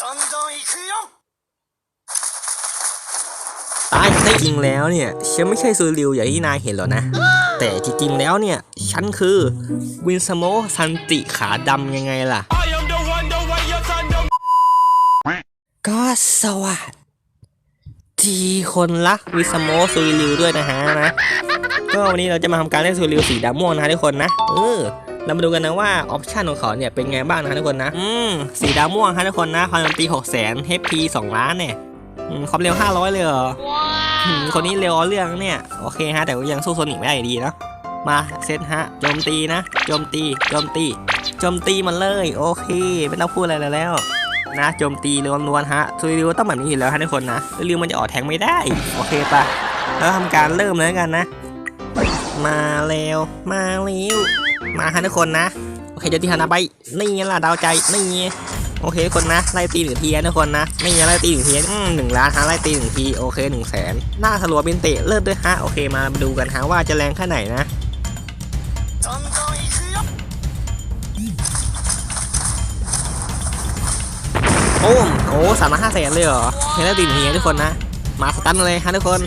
どんどん行くよ ตายได้จริงแล้วเนี่ยฉันไม่ใช่ซูริวอย่างที่นายเห็นหรอกนะ แต่จริงๆแล้วเนี่ย ฉันคือวินสโมซันติขาดำยังไงล่ะ I am the one, the way your son don't ก็สวัสดีคนรักวิสโมซูริวด้วยนะฮะนะ ก็วันนี้เราจะมาทำการเล่นซูริวสีดำม่วงนะฮะทุกคนนะ เออ เรามาดูกันนะว่าออปชันของเขาเนี่ยเป็นไงบ้างนะฮะทุกคนนะ อืมสีดำม่วงฮะทุกคนนะความเร็วตี6 0 0 0 0 HP 2ล้านเนี่ยอืมความเร็ว500เลยเหรออืมคนนี้เร็วเอาเรื่องเนี่ย โอเคฮะ แต่ก็ยังสู้โซนิกไม่ได้อยู่ดีเนาะมาเซตฮะโจมตีนะโจมตีโจมตีโจมตีมันเลย โอเค ไม่ต้องพูดอะไรแล้วนะโจมตีล้วนๆฮะซูริวต้องแบบนี้อยู่แล้วฮะทุกคนนะซูริวมันจะออกแทงไม่ได้ โอเคปะแล้วทำการเริ่มเลยแล้วกันนะ มาเร็วมาเร็ว มาฮะทุกคนนะ โอเคเดี๋ยวที่ฮานาไป นี่ล่ะดาวใจ นี่ โอเคคนนะ ไล่ตีหนึ่งทีนะทุกคนนะ นี่ไล่ตีหนึ่งทีหนึ่งล้านฮะไล่ตีหนึ่งที โอเคหนึ่งแสนหน้าสลัวบินเตะเลิศด้วยฮะ โอเคมาดูกันฮะว่าจะแรงแค่ไหนนะโอ้โหสามาห้าแสนเลยเหรอเฮล่ตีหนึ่งทีทุกคนนะ มาสตันเลยฮะทุกคน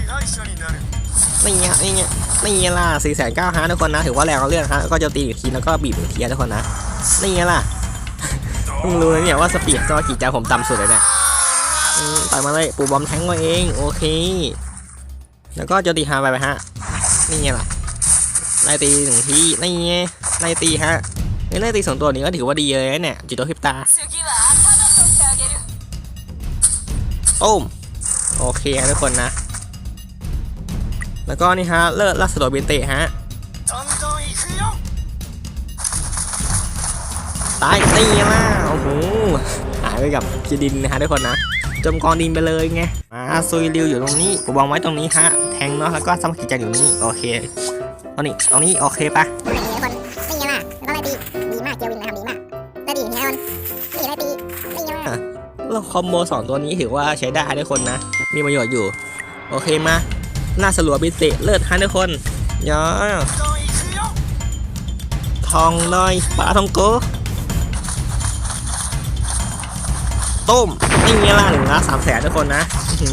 ม่เงี้ยะนี่เงี้ยไม่เงี้ยล่ะสี่แสนเก้าฮะทุกคนนะ ถือว่าแรงเอาเรื่องฮะก็จะตีอีกทีแล้วก็บีบอีกทีทุกคนนะไม่เงี้ยล่ะเพิ่งรู้เลเนี่ยว่าสปีดสมากี่ใจผมต่ำสุดเลยเนี่ยต่อยมาเลยปูบอมแทงมาเองโอเค แล้วก็จะตีฮาไปไปฮะนี่ไงล่ะไล่ตีหนึ่งทีนี่ไงนายตีฮะนล่ตีสองตัวนี้ก็ถือว่าดีเลยเนี่ยจิตโตคิปตาโอ้มโอเคทุกคนนะ แล้วก็นี่ฮะเลิศลัสโดเบนเตะฮะตายตีมาโอ้โหหายไปกับจีดินนะฮะทุกคนนะจมกองดินไปเลยไงมาซุยริวอยู่ตรงนี้กูวางไว้ตรงนี้ฮะแทงเนาะแล้วก็สมัครกิจอยู่นี่โอเคตรงนี้ตรงนี้โอเคปะนี่ทุกคนตีมากแล้วก็ไล่ตีดีมากเจวินนะครับดีมากได้ดีเทุกคนตีไล่ตีตีมากเราคอมโบสองตัวนี้ถือว่าใช้ได้ทุกคนนะ มีประโยชน์อยู่ โอเคมา หน้าสลัวบิเตเลิศฮันทุกคนย่าทองน้อยปลาทองโกต้มนี่มีล่ะหนึ่งล้านสามแสนทุกคนนะ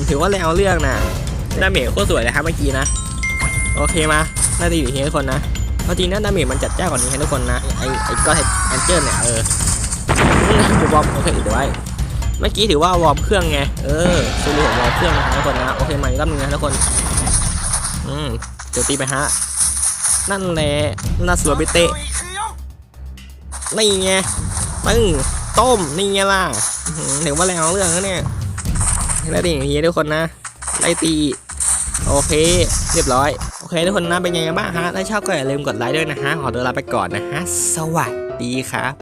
ถือว่าแล้วเรื่องนะดาเมจโคตรสวยเลยครับเมื่อกี้นะ โอเคมาน่าจะอยู่ที่ทุกคนนะเอาจนั้นะดาเมจมันจัดจ้ากว่านี้ให้ทุกคนนะไอไอก็ไอแอนเจอร์เนี่ยเออผมบอมโอเคเดี๋ยวไว้ เมื่อกี้ถือว่าวอร์มเครื่องไง เออซูรุวอร์มเครื่องนะทุกคนนะ โอเคใหม่รอบหนึ่งนะทุกคน อืม เดี๋ยวตีไปฮะ นั่นแหละน่าสวยไปเตะ นี่ไงปึ้งต้ม นี่ไงล่ะถือว่าแรงเรื่องนะเนี่ยแล้วดิอย่างนี้ทุกคนนะ ไล่ตี โอเค เรียบร้อย โอเคทุกคนนะ เป็นไงกันบ้างฮะ ถ้าชอบก็อย่าลืมกดไลค์ด้วยนะฮะ ขอตัวลาไปก่อนนะฮะ สวัสดีครับ